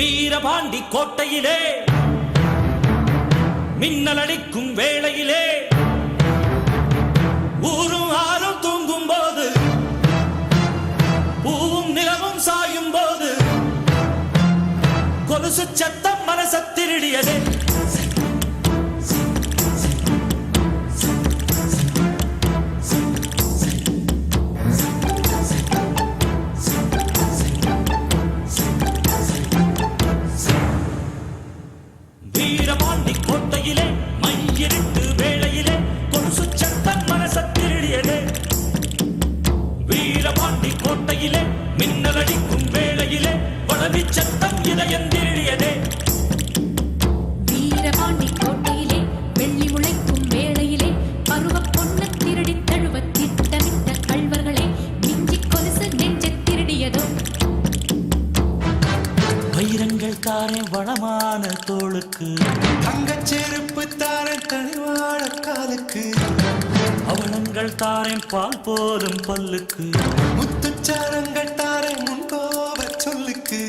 வீரபாண்டி கோட்டையிலே. மின்னல் அடிக்கும் வேளையிலே. ஊரும் ஆறும் தூங்கும் போது. பூவும் நிலவும் சாயும் போது. கொலுசு சத்தம் மனச திருடியதே. வீரபாண்டி கோட்டையிலே மையிருட்டு வேளையிலே கொலுசு சட்டம் மனச திருடியதே. வீரபாண்டி கோட்டையிலே மின்னலடிக்கும் வேளையிலே வளவி சட்டம் இதயம் வைரங்கள் தாரே வளமான தோளுக்கு. தங்க செருப்பு தாரே தனிவாழ காலுக்கு. அவலங்கள் தாரே பால் போதும் பல்லுக்கு. முத்துச்சாரங்கள் தாரே முன்கோப சொல்லுக்கு.